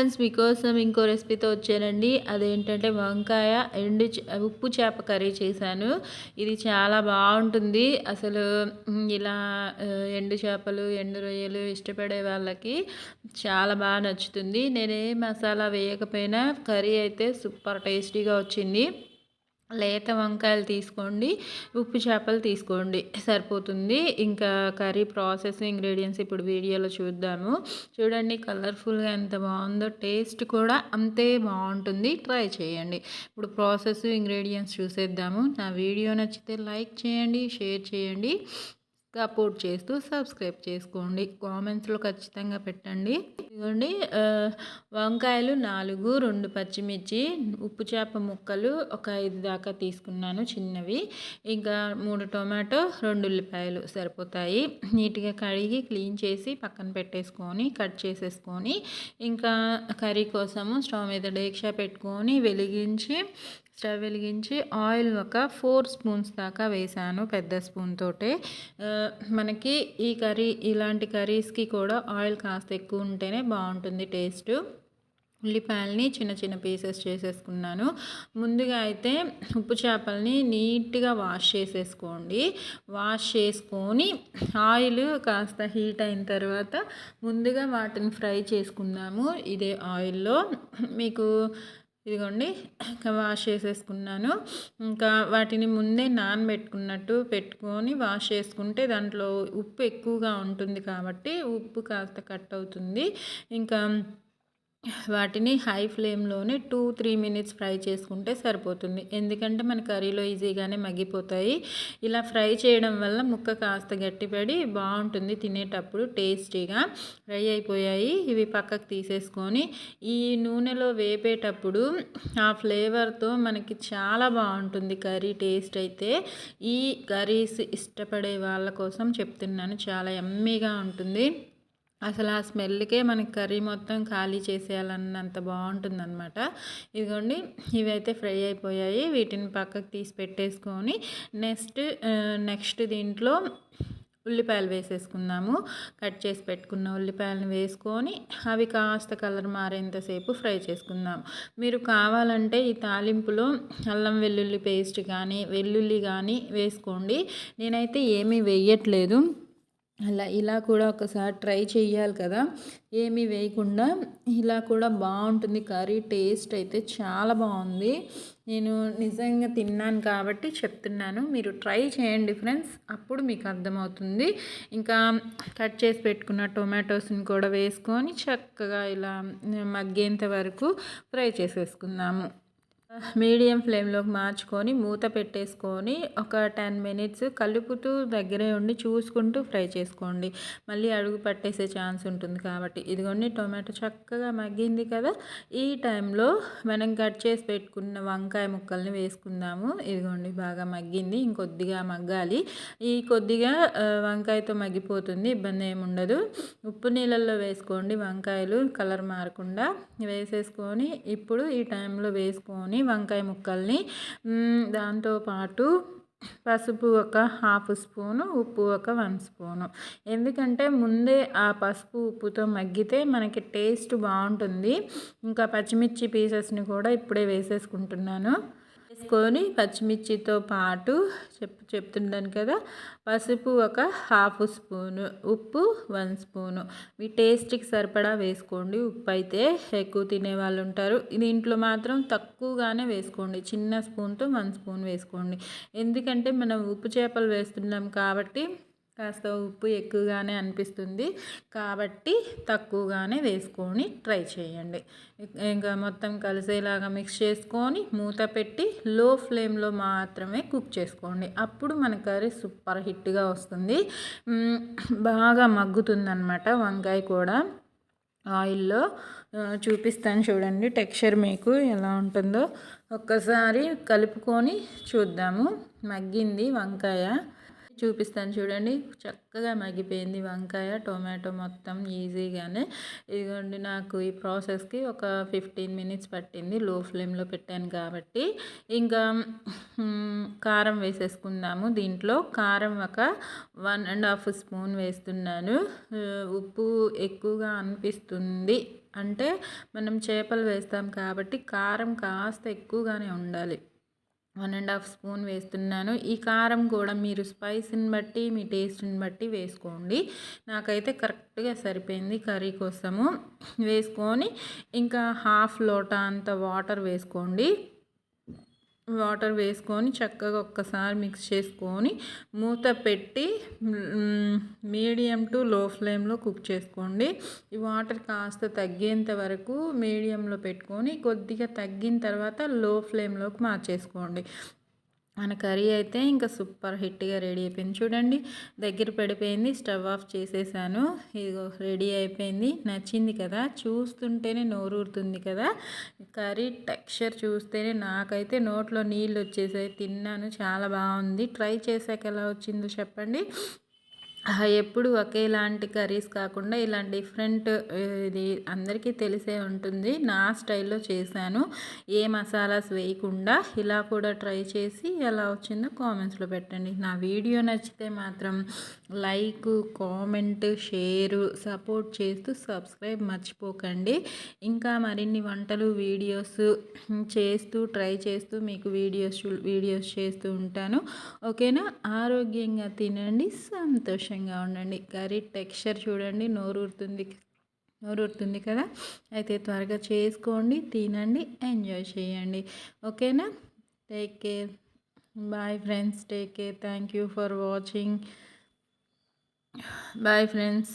Friends మీకోసం ఇంకో రెసిపీతో వచ్చానండి. అదేంటంటే వంకాయ ఎండు ఉప్పు చేప కర్రీ చేశాను. ఇది చాలా బాగుంటుంది. అసలు ఇలా ఎండు చేపలు ఎండు రొయ్యలు ఇష్టపడే వాళ్ళకి చాలా బాగా నచ్చుతుంది. నేనే మసాలా వేయకపోయినా కర్రీ అయితే సూపర్ టేస్టీగా వచ్చింది. లేత వంకాయలు తీసుకోండి ఉప్పు చేపలు తీసుకోండి. సరిపోతుంది. ఇంకా కర్రీ ప్రాసెస్ ఇంగ్రీడియంట్స్ ఇప్పుడు వీడియోలో చూద్దాము. చూడండి కలర్ఫుల్గా ఎంత బాగుందో టేస్ట్ కూడా అంతే బాగుంటుంది. ట్రై చేయండి. ఇప్పుడు ప్రాసెస్ ఇంగ్రీడియంట్స్ చూసేద్దాము. నా వీడియో నచ్చితే లైక్ చేయండి షేర్ చేయండి. సపోర్ట్ చేస్తూ సబ్స్క్రైబ్ చేసుకోండి. కామెంట్స్లో ఖచ్చితంగా పెట్టండి. ఇదిగోండి వంకాయలు నాలుగు రెండు పచ్చిమిర్చి ఉప్పు చేప ముక్కలు ఒక ఐదు దాకా తీసుకున్నాను చిన్నవి. ఇంకా మూడు టొమాటో రెండు ఉల్లిపాయలు సరిపోతాయి. నీట్గా కడిగి క్లీన్ చేసి పక్కన పెట్టేసుకొని కట్ చేసేసుకొని ఇంకా కర్రీ కోసము స్టవ్ మీద డేక్షా పెట్టుకొని వెలిగించి స్టవ్ వెలిగించి ఆయిల్ ఒక ఫోర్ స్పూన్స్ దాకా వేసాను పెద్ద స్పూన్ తోటే. మనకి ఈ కర్రీ ఇలాంటి కర్రీస్కి కూడా ఆయిల్ కాస్త ఎక్కువ ఉంటేనే బాగుంటుంది టేస్ట్. ఉల్లిపాయలని చిన్న చిన్న పీసెస్ చేసేసుకున్నాను. ముందుగా అయితే ఉప్పు చేపల్ని నీట్గా వాష్ చేసేసుకోండి. వాష్ చేసుకొని ఆయిల్ కాస్త హీట్ అయిన తర్వాత ముందుగా వాటిని ఫ్రై చేసుకుందాము ఇదే ఆయిల్లో. మీకు ఇదిగోండి వాష్ చేసేసుకున్నాను. ఇంకా వాటిని ముందే నానబెట్టుకున్నట్టు పెట్టుకొని వాష్ చేసుకుంటే దాంట్లో ఉప్పు ఎక్కువగా ఉంటుంది కాబట్టి ఉప్పు కాస్త కట్ అవుతుంది. ఇంకా వాటిని హై ఫ్లేమ్లోనే టూ త్రీ మినిట్స్ ఫ్రై చేసుకుంటే సరిపోతుంది. ఎందుకంటే మన కర్రీలో ఈజీగానే మగ్గిపోతాయి. ఇలా ఫ్రై చేయడం వల్ల ముక్క కాస్త గట్టిపడి బాగుంటుంది తినేటప్పుడు టేస్టీగా ఫ్రై అయిపోయాయి. ఇవి పక్కకు తీసేసుకొని ఈ నూనెలో వేపేటప్పుడు ఆ ఫ్లేవర్తో మనకి చాలా బాగుంటుంది కర్రీ టేస్ట్ అయితే. ఈ కర్రీస్ ఇష్టపడే వాళ్ళ కోసం చెప్తున్నాను. చాలా ఎమ్మీగా ఉంటుంది. అసలు ఆ స్మెల్కే మనకి కర్రీ మొత్తం ఖాళీ చేసేయాలన్నంత బాగుంటుందన్నమాట. ఇదిగోండి ఇవైతే ఫ్రై అయిపోయాయి. వీటిని పక్కకు తీసి పెట్టేసుకొని నెక్స్ట్ నెక్స్ట్ దీంట్లో ఉల్లిపాయలు వేసేసుకుందాము. కట్ చేసి పెట్టుకున్న ఉల్లిపాయలను వేసుకొని అవి కాస్త కలర్ మారేంతసేపు ఫ్రై చేసుకుందాం. మీరు కావాలంటే ఈ తాలింపులో అల్లం వెల్లుల్లి పేస్ట్ కానీ వెల్లుల్లి కానీ వేసుకోండి. నేనైతే ఏమీ వేయట్లేదు. అలా ఇలా కూడా ఒకసారి ట్రై చేయాలి కదా. ఏమీ వేయకుండా ఇలా కూడా బాగుంటుంది. కర్రీ టేస్ట్ అయితే చాలా బాగుంది. నేను నిజంగా తిన్నాను కాబట్టి చెప్తున్నాను. మీరు ట్రై చేయండి ఫ్రెండ్స్. అప్పుడు మీకు అర్థమవుతుంది. ఇంకా కట్ చేసి పెట్టుకున్న టొమాటోస్ని కూడా వేసుకొని చక్కగా ఇలా మగ్గేంత వరకు ఫ్రై చేసేసుకుందాము. మీడియం ఫ్లేమ్లోకి మార్చుకొని మూత పెట్టేసుకొని ఒక టెన్ మినిట్స్ కలుపుతూ దగ్గరే ఉండి చూసుకుంటూ ఫ్రై చేసుకోండి. మళ్ళీ అడుగు పట్టేసే ఛాన్స్ ఉంటుంది కాబట్టి. ఇదిగోండి టొమాటో చక్కగా మగ్గింది కదా. ఈ టైంలో మనం కట్ చేసి పెట్టుకున్న వంకాయ ముక్కల్ని వేసుకుందాము. ఇదిగోండి బాగా మగ్గింది. ఇంకొద్దిగా మగ్గాలి. ఈ కొద్దిగా వంకాయతో మగ్గిపోతుంది. ఇబ్బంది ఏమి ఉండదు. ఉప్పు నీళ్ళల్లో వేసుకోండి. వంకాయలు కలర్ మారకుండా వేసేసుకొని ఇప్పుడు ఈ టైంలో వేసుకొని వంకాయ ముక్కల్ని దాంతోపాటు పసుపు ఒక హాఫ్ స్పూను ఉప్పు ఒక వన్ స్పూను. ఎందుకంటే ముందే ఆ పసుపు ఉప్పుతో మగ్గితే మనకి టేస్ట్ బాగుంటుంది. ఇంకా పచ్చిమిర్చి పీసెస్ని కూడా ఇప్పుడే వేసేసుకుంటున్నాను. వేసుకొని పచ్చిమిర్చితో పాటు చెప్ చెప్తున్నాను కదా పసుపు ఒక హాఫ్ స్పూను ఉప్పు వన్ స్పూను. మీ టేస్ట్కి సరిపడా వేసుకోండి. ఉప్పు అయితే ఎక్కువ తినే వాళ్ళు ఉంటారు. దీంట్లో మాత్రం తక్కువగానే వేసుకోండి. చిన్న స్పూన్తో వన్ స్పూన్ వేసుకోండి. ఎందుకంటే మనం ఉప్పు చేపలు వేస్తున్నాం కాబట్టి కాస్త ఉప్పు ఎక్కువగానే అనిపిస్తుంది. కాబట్టి తక్కువగానే వేసుకొని ట్రై చేయండి. ఇంకా మొత్తం కలిసేలాగా మిక్స్ చేసుకొని మూత పెట్టి లో ఫ్లేమ్లో మాత్రమే కుక్ చేసుకోండి. అప్పుడు మన కర్రీ సూపర్ హిట్గా వస్తుంది. బాగా మగ్గుతుందన్నమాట వంకాయ కూడా. ఆయిల్లో చూపిస్తాను చూడండి టెక్స్చర్ మీకు ఎలా ఉంటుందో. ఒక్కసారి కలుపుకొని చూద్దాము. మగ్గింది వంకాయ. చూపిస్తాను చూడండి. చక్కగా మగ్గిపోయింది వంకాయ టొమాటో మొత్తం ఈజీగానే. ఇదిగోండి నాకు ఈ ప్రాసెస్కి ఒక ఫిఫ్టీన్ మినిట్స్ పట్టింది. లో ఫ్లేమ్లో పెట్టాను కాబట్టి. ఇంకా కారం వేసేసుకుందాము. దీంట్లో కారం ఒక వన్ అండ్ హాఫ్ స్పూన్ వేస్తున్నాను. ఉప్పు ఎక్కువగా అనిపిస్తుంది. అంటే మనం చేపలు వేస్తాం కాబట్టి కారం కాస్త ఎక్కువగానే ఉండాలి. వన్ అండ్ హాఫ్ స్పూన్ వేస్తున్నాను. ఈ కారం కూడా మీరు స్పైసీని బట్టి మీ టేస్ట్ని బట్టి వేసుకోండి. నాకైతే కరెక్ట్గా సరిపోయింది కర్రీ కోసము. వేసుకొని ఇంకా హాఫ్ లోటా అంత వాటర్ వేసుకోండి. వాటర్ వేసుకొని చక్కగా ఒక్కసారి మిక్స్ చేసుకొని మూత పెట్టి మీడియం టు లో ఫ్లేమ్లో కుక్ చేసుకోండి. ఈ వాటర్ కాస్త తగ్గేంత వరకు మీడియంలో పెట్టుకొని కొద్దిగా తగ్గిన తర్వాత లో ఫ్లేమ్లోకి మార్చేసుకోండి. మన కర్రీ అయితే ఇంకా సూపర్ హిట్గా రెడీ అయిపోయింది. చూడండి దగ్గర పడిపోయింది స్టవ్ ఆఫ్ చేసేసాను. ఇదిగో రెడీ అయిపోయింది. నచ్చింది కదా? చూస్తుంటేనే నోరూరుతుంది కదా? కర్రీ టెక్స్చర్ చూస్తేనే నాకైతే నోట్లో నీళ్ళు వచ్చేసాయి. తిన్నాను చాలా బాగుంది. ట్రై చేశాక ఎలా వచ్చిందో చెప్పండి. ఎప్పుడు ఒకేలాంటి కర్రీస్ కాకుండా ఇలా డిఫరెంట్ ఇది అందరికీ తెలిసే ఉంటుంది. నా స్టైల్లో చేశాను. ఏ మసాలాస్ వేయకుండా ఇలా కూడా ట్రై చేసి ఎలా వచ్చిందో కామెంట్స్లో పెట్టండి. నా వీడియో నచ్చితే మాత్రం లైక్ కామెంట్ షేరు సపోర్ట్ చేస్తూ సబ్స్క్రైబ్ మర్చిపోకండి. ఇంకా మరిన్ని వంటలు వీడియోస్ చేస్తూ ట్రై చేస్తూ మీకు వీడియోస్ వీడియోస్ చేస్తూ ఉంటాను. ఓకేనా? ఆరోగ్యంగా తినండి. సంతోషం. సంతోషంగా ఉండండి. కర్రీ టెక్స్చర్ చూడండి. నోరూరుతుంది నోరూరుతుంది కదా? అయితే త్వరగా చేసుకోండి తినండి ఎంజాయ్ చేయండి. ఓకేనా? Take care. Bye friends take care. Thank you for watching. Bye friends.